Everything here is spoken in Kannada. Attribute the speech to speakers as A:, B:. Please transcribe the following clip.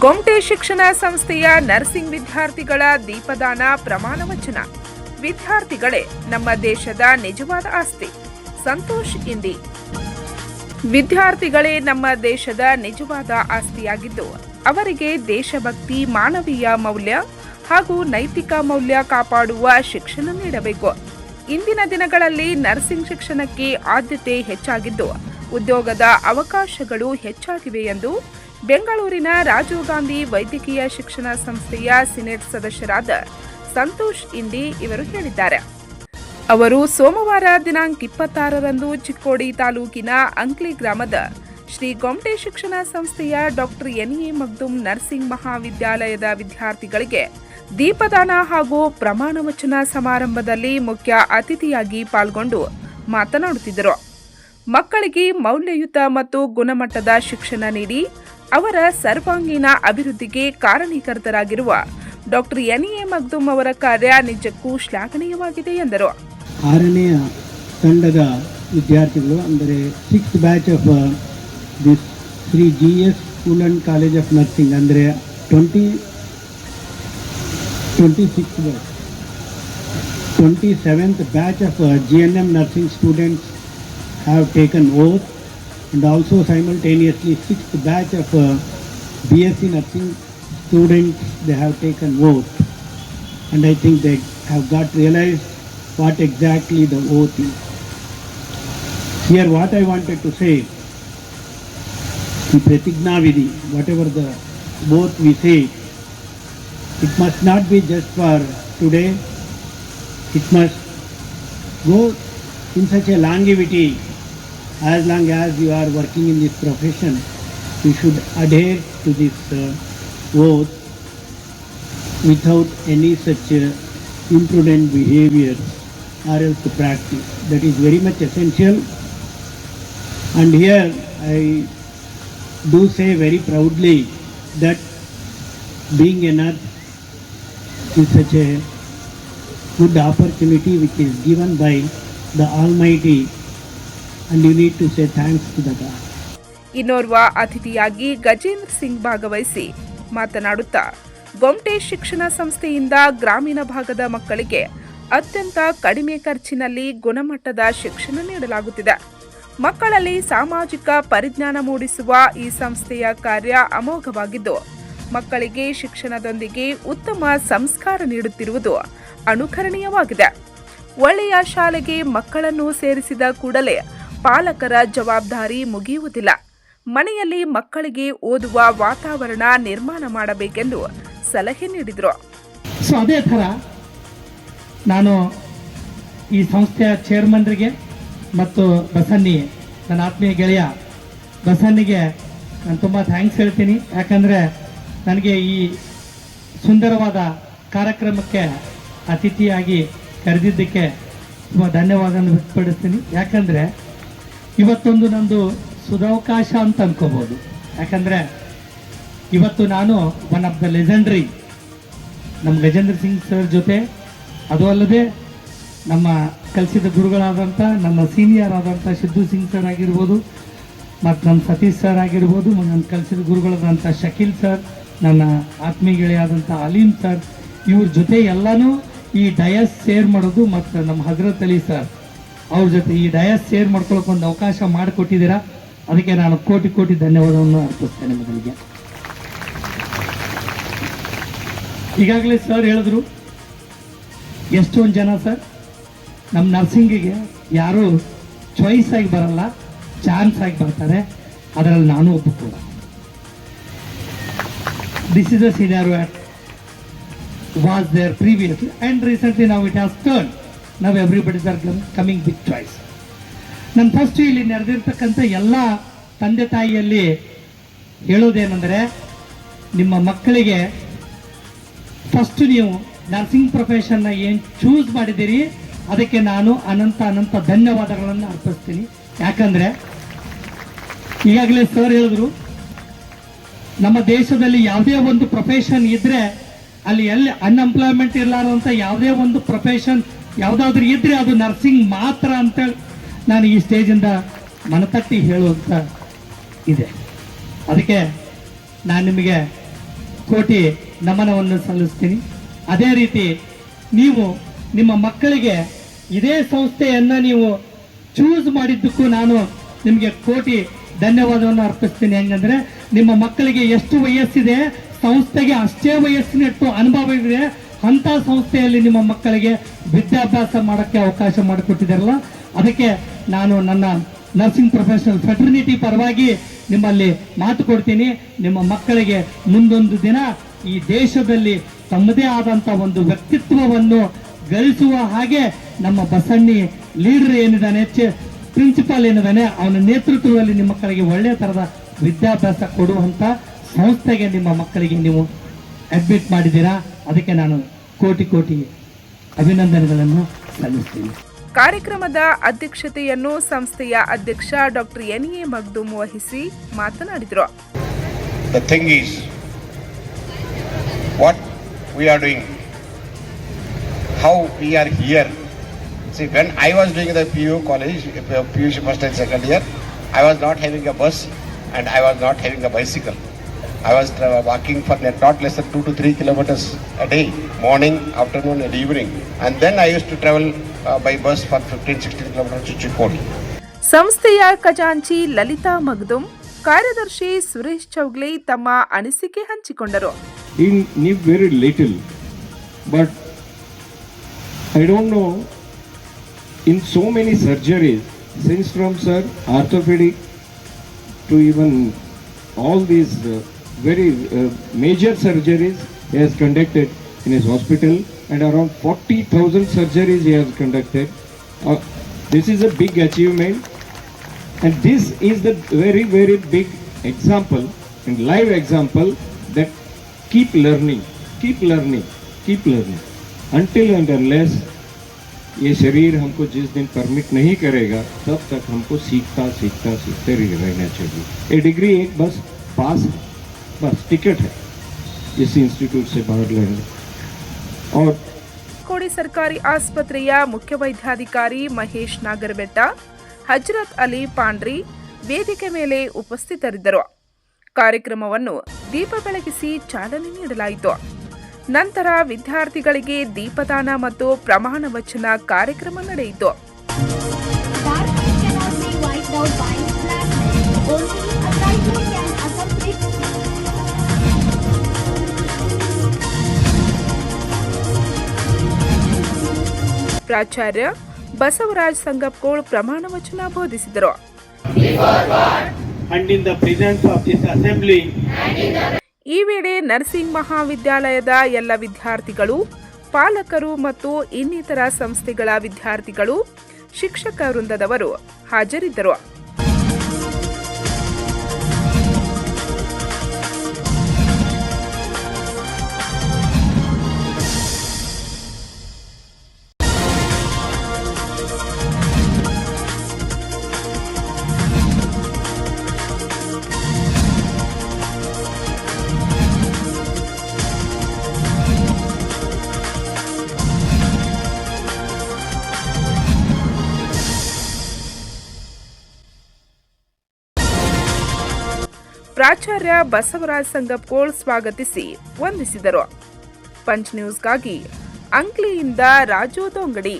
A: ಗೊಮ್ಟೆ ಶಿಕ್ಷಣ ಸಂಸ್ಥೆಯ ನರ್ಸಿಂಗ್ ವಿದ್ಯಾರ್ಥಿಗಳ ದೀಪದಾನ ಪ್ರಮಾಣ ವಚನ. ವಿದ್ಯಾರ್ಥಿಗಳೇ, ನಮ್ಮ ದೇಶದ ನಿಜವಾದ ಆಸ್ತಿ. ಸಂತೋಷ್ ಇಂದಿ ವಿದ್ಯಾರ್ಥಿಗಳೇ, ನಮ್ಮ ದೇಶದ ನಿಜವಾದ ಆಸ್ತಿಯಾಗಿದ್ದು, ಅವರಿಗೆ ದೇಶಭಕ್ತಿ, ಮಾನವೀಯ ಮೌಲ್ಯ ಹಾಗೂ ನೈತಿಕ ಮೌಲ್ಯ ಕಾಪಾಡುವ ಶಿಕ್ಷಣ ನೀಡಬೇಕು. ಇಂದಿನ ದಿನಗಳಲ್ಲಿ ನರ್ಸಿಂಗ್ ಶಿಕ್ಷಣಕ್ಕೆ ಆದ್ಯತೆ ಹೆಚ್ಚಾಗಿದ್ದು, ಉದ್ಯೋಗದ ಅವಕಾಶಗಳು ಹೆಚ್ಚಾಗಿವೆ ಎಂದು ಬೆಂಗಳೂರಿನ ರಾಜೀವ್ ಗಾಂಧಿ ವೈದ್ಯಕೀಯ ಶಿಕ್ಷಣ ಸಂಸ್ಥೆಯ ಸಿನೆಟ್ ಸದಸ್ಯರಾದ ಸಂತೋಷ್ ಇಂಡಿ ಇವರು ಹೇಳಿದ್ದಾರೆ. ಅವರು ಸೋಮವಾರ ದಿನಾಂಕ ಇಪ್ಪತ್ತಾರರಂದು ಚಿಕ್ಕೋಡಿ ತಾಲೂಕಿನ ಅಂಕ್ಲಿ ಗ್ರಾಮದ ಶ್ರೀ ಗೊಮ್ಟೆ ಶಿಕ್ಷಣ ಸಂಸ್ಥೆಯ ಡಾಕ್ಟರ್ ಎನ್ಇ ಮಗ್ದುಮ್ ನರ್ಸಿಂಗ್ ಮಹಾವಿದ್ಯಾಲಯದ ವಿದ್ಯಾರ್ಥಿಗಳಿಗೆ ದೀಪದಾನ ಹಾಗೂ ಪ್ರಮಾಣ ವಚನ ಸಮಾರಂಭದಲ್ಲಿ ಮುಖ್ಯ ಅತಿಥಿಯಾಗಿ ಪಾಲ್ಗೊಂಡು ಮಾತನಾಡುತ್ತಿದ್ದರು. ಮಕ್ಕಳಿಗೆ ಮೌಲ್ಯಯುತ ಮತ್ತು ಗುಣಮಟ್ಟದ ಶಿಕ್ಷಣ ನೀಡಿ ಅವರ ಸರ್ವಾಂಗೀಣ ಅಭಿವೃದ್ಧಿಗೆ ಕಾರಣೀಕರ್ತರಾಗಿರುವ ಡಾಕ್ಟರ್ ಎನ್ಎ ಮಗ್ದುಮ್ ಅವರ ಕಾರ್ಯ ನಿಜಕ್ಕೂ ಶ್ಲಾಘನೀಯವಾಗಿದೆ ಎಂದರು.
B: ಆರನೆಯ ತಂಡದ ವಿದ್ಯಾರ್ಥಿಗಳು ಅಂದರೆ six batch of this Shri G S school and college of nursing ಅಂದರೆ twenty twenty six batch twenty seventh batch of G N M nursing students have taken oath and also simultaneously sixth batch of uh, BSc nursing students they have taken oath and I think they have got realized what exactly the oath is. Here what I wanted to say, the Pratigna Vidhi, whatever the oath we say, it must not be just for today, it must go in such a longevity as long as you are working in this profession, you should adhere to this uh, oath without any such uh, imprudent behavior or else practice. That is very much essential. And here I do say very proudly that being a nurse is such a good opportunity which is given by the Almighty
A: ಇನ್ನೋರ್ವ ಅತಿಥಿಯಾಗಿ ಗಜೇಂದ್ರ ಸಿಂಗ್ ಭಾಗವಹಿಸಿ ಮಾತನಾಡುತ್ತಾ ಗೊಮ್ಟೆ ಶಿಕ್ಷಣ ಸಂಸ್ಥೆಯಿಂದ ಗ್ರಾಮೀಣ ಭಾಗದ ಮಕ್ಕಳಿಗೆ ಅತ್ಯಂತ ಕಡಿಮೆ ಖರ್ಚಿನಲ್ಲಿ ಗುಣಮಟ್ಟದ ಶಿಕ್ಷಣ ನೀಡಲಾಗುತ್ತಿದೆ. ಮಕ್ಕಳಲ್ಲಿ ಸಾಮಾಜಿಕ ಪರಿಜ್ಞಾನ ಮೂಡಿಸುವ ಈ ಸಂಸ್ಥೆಯ ಕಾರ್ಯ ಅಮೋಘವಾಗಿದ್ದು, ಮಕ್ಕಳಿಗೆ ಶಿಕ್ಷಣದೊಂದಿಗೆ ಉತ್ತಮ ಸಂಸ್ಕಾರ ನೀಡುತ್ತಿರುವುದು ಅನುಕರಣೀಯವಾಗಿದೆ. ಒಳ್ಳೆಯ ಶಾಲೆಗೆ ಮಕ್ಕಳನ್ನು ಸೇರಿಸಿದ ಕೂಡಲೇ ಪಾಲಕರ ಜವಾಬ್ದಾರಿ ಮುಗಿಯುವುದಿಲ್ಲ. ಮನೆಯಲ್ಲಿ ಮಕ್ಕಳಿಗೆ ಓದುವ ವಾತಾವರಣ ನಿರ್ಮಾಣ ಮಾಡಬೇಕೆಂದು ಸಲಹೆ ನೀಡಿದರು.
C: ಸೊ ಅದೇ ಥರ ನಾನು ಈ ಸಂಸ್ಥೆಯ ಚೇರ್ಮನ್ರಿಗೆ ಮತ್ತು ಬಸನ್ನಿ, ನನ್ನ ಆತ್ಮೀಯ ಗೆಳೆಯ ಬಸನ್ನಿಗೆ ನಾನು ತುಂಬ ಥ್ಯಾಂಕ್ಸ್ ಹೇಳ್ತೀನಿ. ಯಾಕಂದರೆ ನನಗೆ ಈ ಸುಂದರವಾದ ಕಾರ್ಯಕ್ರಮಕ್ಕೆ ಅತಿಥಿಯಾಗಿ ಕರೆದಿದ್ದಕ್ಕೆ ತುಂಬ ಧನ್ಯವಾದ ವ್ಯಕ್ತಪಡಿಸ್ತೀನಿ. ಯಾಕಂದರೆ ಇವತ್ತೊಂದು ನಂದು ಸುಧಾವಕಾಶ ಅಂತ ಅನ್ಕೋಬಹುದು ಯಾಕಂದರೆ ಇವತ್ತು ನಾನು ಒನ್ ಆಫ್ ದ ಲೆಜೆಂಡ್ರಿ ನಮ್ಮ ಗಜೇಂದ್ರ ಸಿಂಗ್ ಸರ್ ಜೊತೆ, ಅದು ಅಲ್ಲದೆ ನಮ್ಮ ಕಲಿಸಿದ ಗುರುಗಳಾದಂಥ, ನಮ್ಮ ಸೀನಿಯರ್ ಆದಂಥ ಸಿದ್ದು ಸಿಂಗ್ ಸರ್ ಆಗಿರ್ಬೋದು, ಮತ್ತು ನಮ್ಮ ಸತೀಶ್ ಸರ್ ಆಗಿರ್ಬೋದು ನನ್ನ ಕಲಿಸಿದ ಗುರುಗಳಾದಂಥ ಶಕೀಲ್ ಸರ್ ನನ್ನ ಆತ್ಮೀಯ ಗೆಳೆಯಾದಂಥ ಅಲೀಂ ಸರ್ ಇವ್ರ ಜೊತೆ ಎಲ್ಲನೂ ಈ ಡಯಸ್ ಶೇರ್ ಮಾಡೋದು ಮತ್ತು ನಮ್ಮ ಹಜರತ್ ಅಲಿ ಸರ್ ಅವ್ರ ಜೊತೆ ಈ ಡಯಸ್ ಶೇರ್ ಮಾಡ್ಕೊಳ್ಳೋಕೆ ಒಂದು ಅವಕಾಶ ಮಾಡಿಕೊಟ್ಟಿದ್ದೀರಾ? ಅದಕ್ಕೆ ನಾನು ಕೋಟಿ ಕೋಟಿ ಧನ್ಯವಾದವನ್ನು ಅರ್ಪಿಸ್ತೇನೆ ಮೊದಲಿಗೆ ಈಗಾಗಲೇ ಸರ್ ಹೇಳಿದ್ರು, ಎಷ್ಟೊಂದು ಜನ ಸರ್ ನಮ್ಮ ನರ್ಸಿಂಗಿಗೆ ಯಾರು ಚಾಯ್ಸ್ ಆಗಿ ಬರಲ್ಲ ಚಾನ್ಸ್ ಆಗಿ ಬರ್ತಾರೆ, ಅದರಲ್ಲಿ ನಾನು ಒಬ್ಬ ಕೂಡ. This is a scenario was there previous and recently ನಾವು ಇಟ್ ಹ್ಯಾಸ್ ಟರ್ನ್ ನಾವು everybody's are coming big choice ನನ್ನ ಫಸ್ಟ್ ಇಲ್ಲಿ ನೆರೆದಿರ್ತಕ್ಕಂಥ ಎಲ್ಲ ತಂದೆ ತಾಯಿಯಲ್ಲಿ ಹೇಳೋದೇನೆಂದರೆ ನಿಮ್ಮ ಮಕ್ಕಳಿಗೆ ಫಸ್ಟ್ ನೀವು ನರ್ಸಿಂಗ್ ಪ್ರೊಫೆಷನ್ನ ಏನು ಚೂಸ್ ಮಾಡಿದ್ದೀರಿ, ಅದಕ್ಕೆ ನಾನು ಅನಂತ ಅನಂತ ಧನ್ಯವಾದಗಳನ್ನು ಅರ್ಪಿಸ್ತೀನಿ. ಯಾಕಂದರೆ, ಈಗಾಗಲೇ ಸರ್ ಹೇಳಿದ್ರು, ನಮ್ಮ ದೇಶದಲ್ಲಿ ಯಾವುದೇ ಒಂದು ಪ್ರೊಫೆಷನ್ ಇದ್ರೆ ಅಲ್ಲಿ ಎಲ್ಲಿ ಅನ್ಎಂಪ್ಲಾಯ್ಮೆಂಟ್ ಇರಲಾರಂತ ಯಾವುದೇ ಒಂದು ಪ್ರೊಫೆಷನ್ ಯಾವುದಾದ್ರೂ ಇದ್ರೆ ಅದು ನರ್ಸಿಂಗ್ ಮಾತ್ರ ಅಂತ ನಾನು ಈ ಸ್ಟೇಜಿಂದ ಮನತಟ್ಟಿ ಹೇಳುವಂತ ಇದೆ. ಅದಕ್ಕೆ ನಾನು ನಿಮಗೆ ಕೋಟಿ ನಮನವನ್ನು ಸಲ್ಲಿಸ್ತೀನಿ. ಅದೇ ರೀತಿ ನೀವು ನಿಮ್ಮ ಮಕ್ಕಳಿಗೆ ಇದೇ ಸಂಸ್ಥೆಯನ್ನ ನೀವು ಚೂಸ್ ಮಾಡಿದ್ದಕ್ಕೂ ನಾನು ನಿಮಗೆ ಕೋಟಿ ಧನ್ಯವಾದವನ್ನು ಅರ್ಪಿಸ್ತೀನಿ. ಹೆಂಗಂದ್ರೆ ನಿಮ್ಮ ಮಕ್ಕಳಿಗೆ ಎಷ್ಟು ವಯಸ್ಸಿದೆ, ಸಂಸ್ಥೆಗೆ ಅಷ್ಟೇ ವಯಸ್ಸಿನಷ್ಟು ಅನುಭವ ಇದೆ ಅಂತ ಸಂಸ್ಥೆಯಲ್ಲಿ ನಿಮ್ಮ ಮಕ್ಕಳಿಗೆ ವಿದ್ಯಾಭ್ಯಾಸ ಮಾಡೋಕ್ಕೆ ಅವಕಾಶ ಮಾಡಿಕೊಟ್ಟಿದ್ದಾರಲ್ಲ, ಅದಕ್ಕೆ ನಾನು ನನ್ನ ನರ್ಸಿಂಗ್ ಪ್ರೊಫೆಷನಲ್ ಫೆಟರ್ನಿಟಿ ಪರವಾಗಿ ನಿಮ್ಮಲ್ಲಿ ಮಾತು ಕೊಡ್ತೀನಿ. ನಿಮ್ಮ ಮಕ್ಕಳಿಗೆ ಮುಂದೊಂದು ದಿನ ಈ ದೇಶದಲ್ಲಿ ತಮ್ಮದೇ ಆದಂತ ಒಂದು ವ್ಯಕ್ತಿತ್ವವನ್ನು ಗಳಿಸುವ ಹಾಗೆ ನಮ್ಮ ಬಸಣ್ಣಿ ಲೀಡರ್ ಏನಿದ್ದಾನೆ ಪ್ರಿನ್ಸಿಪಾಲ್ ಏನಿದ್ದಾನೆ, ಅವನ ನೇತೃತ್ವದಲ್ಲಿ ನಿಮ್ಮ ಮಕ್ಕಳಿಗೆ ಒಳ್ಳೆಯ ತರದ ವಿದ್ಯಾಭ್ಯಾಸ ಕೊಡುವಂಥ ಸಂಸ್ಥೆಗೆ ನಿಮ್ಮ ಮಕ್ಕಳಿಗೆ ನೀವು ಅಡ್ಮಿಟ್ ಮಾಡಿದ್ದೀರಾ? ಅದಕ್ಕೆ ನಾನು ಕೋಟಿ ಕೋಟಿ ಅಭಿನಂದನೆಗಳನ್ನು ಸಲ್ಲಿಸ್ತೀನಿ
A: ಕಾರ್ಯಕ್ರಮದ ಅಧ್ಯಕ್ಷತೆಯನ್ನು ಸಂಸ್ಥೆಯ ಅಧ್ಯಕ್ಷ ಡಾಕ್ಟರ್ ಎನ್ ಎ ಮಗ್ದುಮ್ ವಹಿಸಿ ಮಾತನಾಡಿದರು
D: The thing is, what we are doing, how we are here. See, when I was doing the PU college, PU first and second year, I was not having a bus and I was not having a bicycle. I was tra- walking for net- not less than two to three kilometers a day, morning, afternoon, and evening. And then I used to travel uh, by bus for 15, 16 kilometers to Chikkodi.
A: ಸಂಸ್ಥೆಯ ಖಜಾಂಚಿ ಲಲಿತಾ ಮಗ್ದುಮ್ ಕಾರ್ಯದರ್ಶಿ ಸುರೇಶ್ ಚೌಗ್ಲೆ ತಮ್ಮ ಅನಿಸಿಕೆ ಹಂಚಿಕೊಂಡರು
E: he knew very little but i don't know in so many surgeries since from sir orthopedic to even all these uh, very uh, major surgeries he has conducted in his hospital and around 40000 surgeries he has conducted uh, this is a big achievement and this is the very, very big example and live example that keep learning, keep learning, keep learning. Until and unless ये शरीर हमको जिस दिन परमिट नहीं करेगा तब तक हमको सीखता सीखता सीखते रह- रहना चाहिए ये डिग्री एक बस पास है बस टिकट है इस इंस्टीट्यूट से बाहर लेने और
A: ಕೋಡಿ ಸರ್ಕಾರಿ ಆಸ್ಪತ್ರೆಯ ಮುಖ್ಯ ವೈದ್ಯಾಧಿಕಾರಿ ಮಹೇಶ್ ನಾಗರಬೆಟ್ಟ ಹಜ್ರತ್ ಅಲಿ ಪಾಂಡ್ರಿ ವೇದಿಕೆ ಮೇಲೆ ಉಪಸ್ಥಿತರಿದ್ದರು ಕಾರ್ಯಕ್ರಮವನ್ನು ದೀಪ ಬೆಳಗಿಸಿ ಚಾಲನೆ ನೀಡಲಾಯಿತು ನಂತರ ವಿದ್ಯಾರ್ಥಿಗಳಿಗೆ ದೀಪದಾನ ಮತ್ತು ಪ್ರಮಾಣ ವಚನ ಕಾರ್ಯಕ್ರಮ ನಡೆಯಿತು ಪ್ರಾಚಾರ್ಯ ಬಸವರಾಜ್ ಸಂಗಪ್ಕೋಳ್ ಪ್ರಮಾಣ ವಚನ ಬೋಧಿಸಿದರು. ಈ ವೇಳೆ ನರ್ಸಿಂಗ್ ಮಹಾವಿದ್ಯಾಲಯದ ಎಲ್ಲ ವಿದ್ಯಾರ್ಥಿಗಳು ಪಾಲಕರು ಮತ್ತು ಇನ್ನಿತರ ಸಂಸ್ಥೆಗಳ ವಿದ್ಯಾರ್ಥಿಗಳು ಶಿಕ್ಷಕ ವೃಂದದವರು ಹಾಜರಿದ್ದರು. ಪ್ರಾಚಾರ್ಯ ಬಸವರಾಜ್ ಸಂಗಪ್ಕೋಳ್ ಸ್ವಾಗತಿಸಿ ವಂದಿಸಿದರು. ಪಂಚ್ ನ್ಯೂಸ್ಗಾಗಿ ಅಂಕ್ಲಿಯಿಂದ ರಾಜು ದೊಂಗಡಿ.